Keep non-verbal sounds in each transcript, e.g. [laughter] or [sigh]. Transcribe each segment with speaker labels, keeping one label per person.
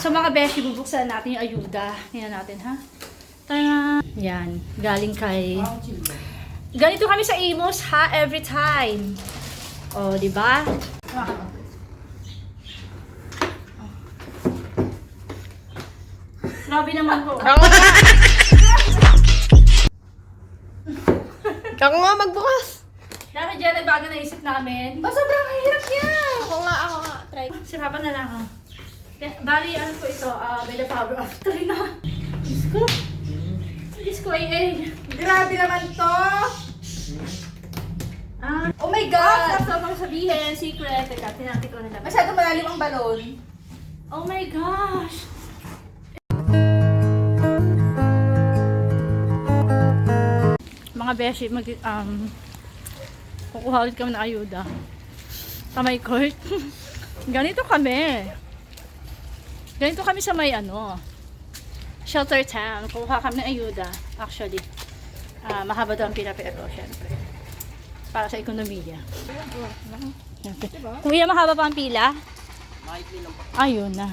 Speaker 1: So mga beshi, bubuksan natin yung ayuda. Tingnan natin ha. Tara! Yan. Galing kay... Ganito kami sa Imus ha, every time. O, di ba? Grabe naman po. [laughs]
Speaker 2: Ako nga! Ako nga magbukas!
Speaker 1: Dahil dyan, nagbago na isip namin.
Speaker 2: Ba, sobrang hirap niya! Ako nga, ako nga. Try.
Speaker 1: Sirapan na lang ha. Kaya- Bali, ano po ito? ah by the power of three na. Diyos ko. Diyos ko, ay ay.
Speaker 2: Grabe naman to!
Speaker 1: Ah,
Speaker 2: Oh my
Speaker 1: God! Stop, stop, stop, sabihin. Secret. Teka, tinantik ko nila.
Speaker 2: Masyado malalim ang balon.
Speaker 1: Oh my gosh! Mga beshi, mag, um, kukuha ulit kami ng ayuda. Sa may court. [laughs] Ganito kami. Ganito kami sa may ano, shelter town. Kukuha kami ng ayuda. Actually, ah mahaba daw ang pinapira ko, syempre. Para sa ekonomiya. Syempre. Kuya, mahaba pa ang pila? Ayun na.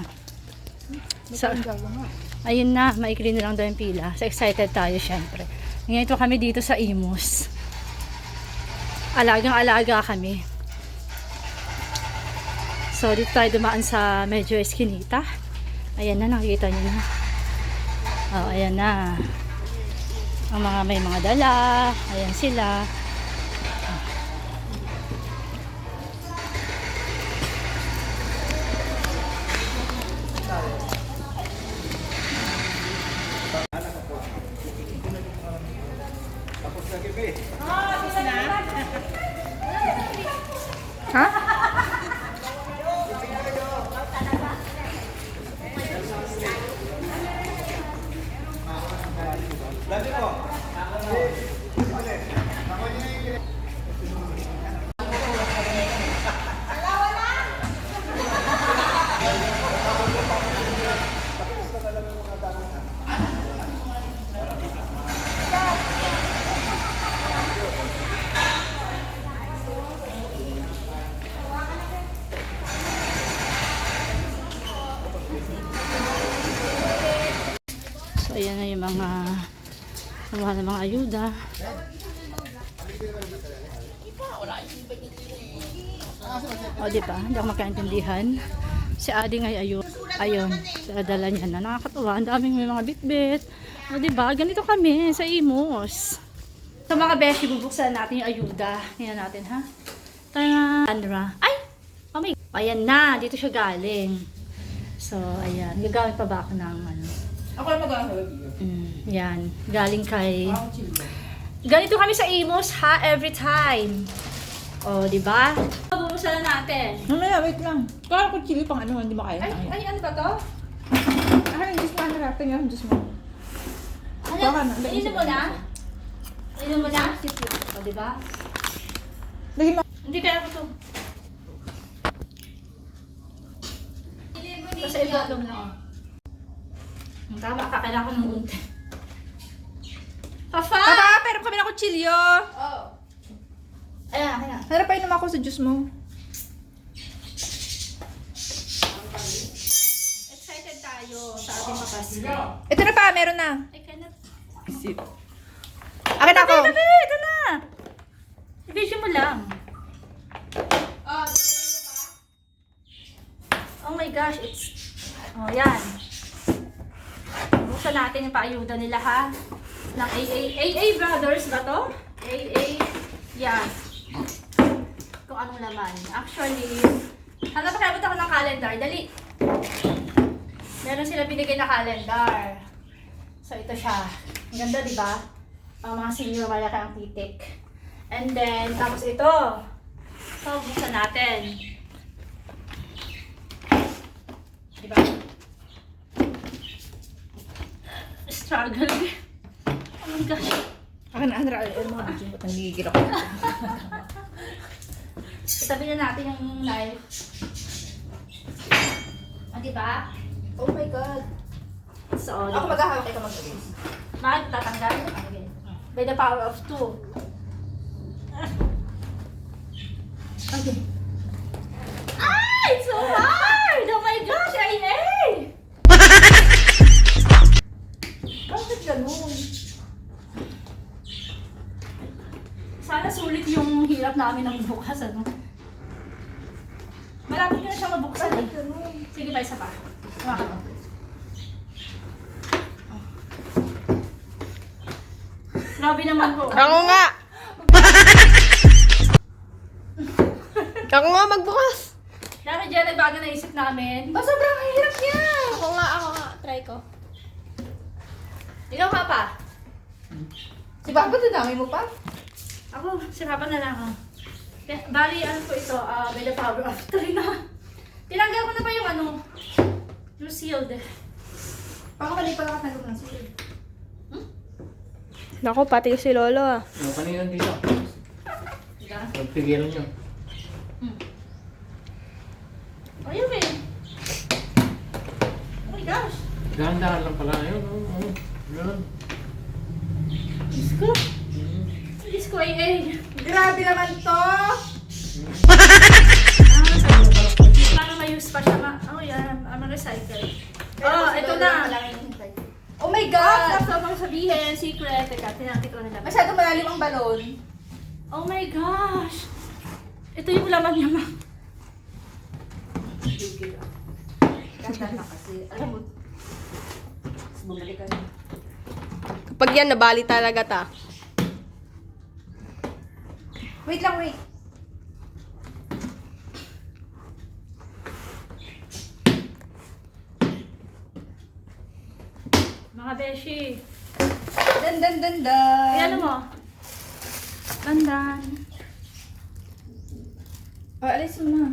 Speaker 1: So, ayun na, maikli na lang daw yung pila. So, excited tayo, syempre. Ngayon ito kami dito sa Imus. Alagang-alaga kami. So, dito tayo dumaan sa medyo eskinita. Ayan na, nakikita nyo na. Oh, ayan na. Ang mga may mga dala. Ayan sila. Ha? Ayan na yung mga ng mga ayuda. O, di ba? Hindi ako magkaintindihan. Si Adi ngay ayun. Ayun. Sa dala niya na. Nakakatuwa. Ang daming may mga bitbit. O, di ba? Ganito kami sa Imos. So, mga beshi, bubuksan natin yung ayuda. Tingnan natin, ha? Tara! Andra. Ay! Oh my Ayan na. Dito siya galing. So, ayan. Gagamit pa ba ako ng ano?
Speaker 2: Ako na mag-ahog.
Speaker 1: Mm, yan. Galing kay... Ganito kami sa Imos ha, every time. O, di ba? Na natin.
Speaker 2: Mamaya, wait lang. Kala ko chili pang ano, hindi mo kaya.
Speaker 1: Ay, ay, ano ba to?
Speaker 2: Yung juice mo, hanapin yung juice mo.
Speaker 1: Ano?
Speaker 2: Baka na,
Speaker 1: Inom mo na? Inom mo na? O, di ba?
Speaker 2: Lagi mo.
Speaker 1: Hindi kaya ko to. Basta ibatom na Tama, kakailangan ko ng unti. Papa!
Speaker 2: Papa, pero kami na kutsilyo.
Speaker 1: Oh. Ayan, ayan.
Speaker 2: Hanapin naman ako sa juice mo.
Speaker 1: Excited tayo sa ating papasko.
Speaker 2: Ito na pa, meron na.
Speaker 1: I cannot.
Speaker 2: Isip. Akin ako.
Speaker 1: Tabi, tabi, ito na. I-video mo lang. Oh my gosh, it's... Oh, yan. Buksan natin yung paayuda nila ha. Ng AA, AA Brothers ba to? AA, yeah. Kung anong laman. Actually, hanap pa ako ng calendar. Dali. Meron sila binigay na calendar. So, ito siya. Ang ganda, di ba? Ang mga senior malaki ang titik. And then, tapos ito. So, buksan natin. Di ba? Struggle. Oh my gosh.
Speaker 2: Akin na, Andra. Ano mga video mo? Nanggigil ako.
Speaker 1: Itabi na natin yung knife. Ah, di ba?
Speaker 2: Oh my God.
Speaker 1: So,
Speaker 2: Ako maghahawak, ikaw mag-release.
Speaker 1: Bakit tatanggal? By the power of two. Okay. Sige pa, isa pa. Hawakan mo. Grabe naman po.
Speaker 3: Ako nga! Ako nga magbukas!
Speaker 1: Dahil dyan, nagbago na isip namin.
Speaker 2: Ba, sobrang hirap niya.
Speaker 3: Ako nga, ako nga. Try ko.
Speaker 1: Ikaw ka pa.
Speaker 2: Si Papa, dinami mo pa?
Speaker 1: Ako, sirapan na lang ako. Bali, ano po ito, ah, by the power of [laughs] three na. Tinanggal ko na pa yung ano, yung sealed.
Speaker 2: Baka mali pa nakatagong ng silid.
Speaker 3: Naku, pati si Lolo ah.
Speaker 4: Ano kanina dito?
Speaker 1: Diba?
Speaker 4: Pagpigilan nyo.
Speaker 1: Hmm. Ayun eh. Oh my gosh.
Speaker 4: Dahan-dahan lang pala. Ayun, oo. oo. Ganun.
Speaker 1: Diyos ko. Diyos ko ay ay.
Speaker 2: Grabe naman to! [laughs]
Speaker 1: Para ma-use pa siya. Ma oh yan, ah, ma-recycle. Oh, ito na.
Speaker 2: Oh my
Speaker 1: God!
Speaker 2: God!
Speaker 1: Tapos ako sabihin, secret. Teka, tinakit ko na lang.
Speaker 2: Masyado malalim ang balon.
Speaker 1: Oh my gosh! Ito yung laman niya, ma.
Speaker 2: Ganda na kasi. Alam mo, bumalik ka.
Speaker 3: Kapag yan, nabali talaga ta.
Speaker 2: Wait lang, wait.
Speaker 1: Mga beshi.
Speaker 2: Dan, dan, dan, dan.
Speaker 1: Ay, ano mo? Dandan.
Speaker 2: Oh, alis mo na.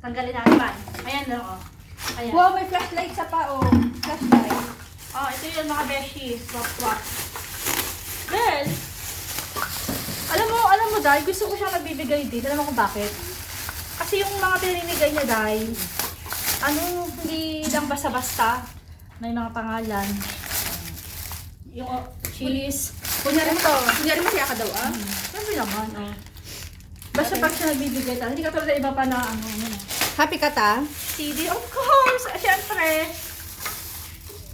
Speaker 1: Tanggalin natin pa. Ayan lang, oh. Ayan.
Speaker 2: Wow, may flashlight sa pa, oh. Flashlight.
Speaker 1: Oh, ito yung mga beshi. Swap, swap. Well, alam mo, alam mo, Dai, gusto ko siyang nagbibigay din. Alam mo kung bakit? Kasi yung mga pinimigay niya, Dai, ano, hindi lang basta-basta. May mga pangalan. Yung oh, cheese.
Speaker 2: Kunyari mo to. Kunyari mo siya ka daw, ah.
Speaker 1: Sabi naman, oh. Basta pag siya nagbibigay tayo, hindi ka tulad ng iba pa na ano, ano.
Speaker 2: Happy ka ta?
Speaker 1: CD, of course! Ah, Siyempre.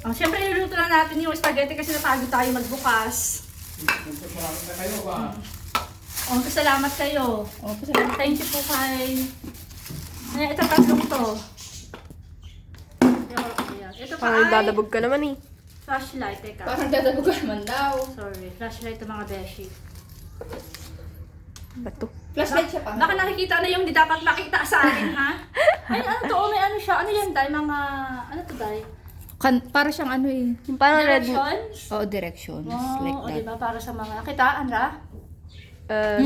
Speaker 1: Oh, siyempre, niluluto na natin yung spaghetti kasi napagod tayo magbukas.
Speaker 4: Marami na kayo ba?
Speaker 1: Oh, salamat kayo.
Speaker 2: Oh, pasalamat.
Speaker 1: Thank you po kay... Ay, ito tatlong to. Ayan. Ito pa
Speaker 3: Parang
Speaker 1: ay
Speaker 3: dadabog ka naman eh.
Speaker 1: Flashlight. Teka.
Speaker 2: Parang dadabog naman daw.
Speaker 1: Sorry. Flashlight to mga beshi.
Speaker 3: Bato.
Speaker 2: Flashlight siya pa.
Speaker 1: Baka nakikita na yung di dapat makita sa akin, ha? [laughs] Ay, ano to? Oh, may ano siya. Ano yan, Day? Mga... Ano to, Day?
Speaker 2: Kan, para siyang ano eh.
Speaker 3: Yung parang red...
Speaker 1: Directions?
Speaker 2: Oo, directions.
Speaker 1: Oh,
Speaker 2: like
Speaker 1: o
Speaker 2: that.
Speaker 1: diba? Para sa mga... Kitaan, ra?
Speaker 3: Uh,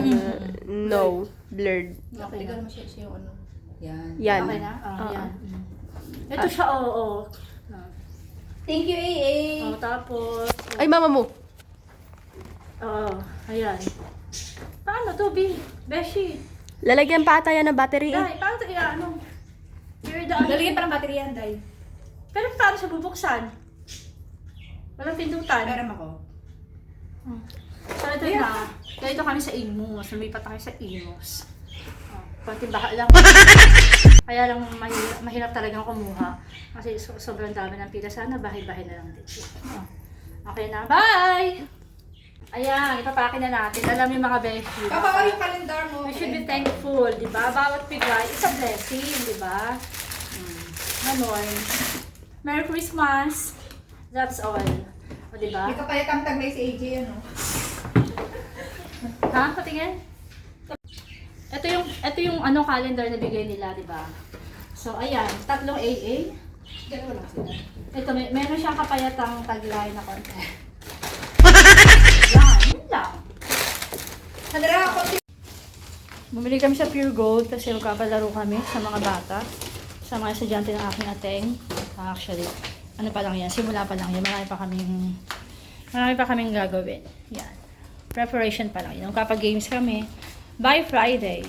Speaker 3: no. Blurred.
Speaker 1: Okay na.
Speaker 2: Tignan mo siya, siya yung ano. Yan.
Speaker 3: Yan.
Speaker 1: Okay na? Oh,
Speaker 3: Oo.
Speaker 1: yan. Ito siya, oo. Oh, oh.
Speaker 2: Thank you, AA.
Speaker 1: Oh, tapos...
Speaker 3: Ay, mama mo.
Speaker 1: Oo, ayan. Paano to, B? Beshi?
Speaker 3: Lalagyan pa ata yan ng battery eh.
Speaker 1: Dai, paano to ano? You're the ano?
Speaker 2: Lalagyan pa ng battery yan, Day.
Speaker 1: Pero paano siya bubuksan? Walang pindutan.
Speaker 2: Meron ako.
Speaker 1: Hmm. So, ito na. Dito kami sa Imus. Lumipat kami sa Imus. Konting baha lang. [laughs] Kaya lang mahirap, mahirap talagang kumuha. Kasi so, sobrang dami ng pila. Sana bahay-bahay na lang dito. Oh. Okay na. Bye! Ayan, ipapakin na natin. Alam yung mga beshi.
Speaker 2: Papa, yung calendar mo.
Speaker 1: We should be thankful, di ba? Bawat bigay is a blessing, di ba? Hmm. Ganon. Merry Christmas! That's all. O, di ba?
Speaker 2: May kapalit ang taglay si AJ, ano?
Speaker 1: Ha? Patingin? Ito yung, ito yung ano calendar na bigay nila, di ba? So, ayan. Tatlong AA.
Speaker 2: Dalawa lang sila.
Speaker 1: Ito, may, meron siyang kapayatang taglay na konti. Yan, yun lang.
Speaker 2: Sandra, ako
Speaker 1: Bumili kami sa Pure Gold kasi magpapalaro kami sa mga bata. Sa mga estudyante ng aking ateng. Ah, Actually, ano pa lang yan, simula pa lang yan. Marami pa kaming, marami pa kaming gagawin. Yan. Preparation pa lang yan. Kapag games kami, by Friday,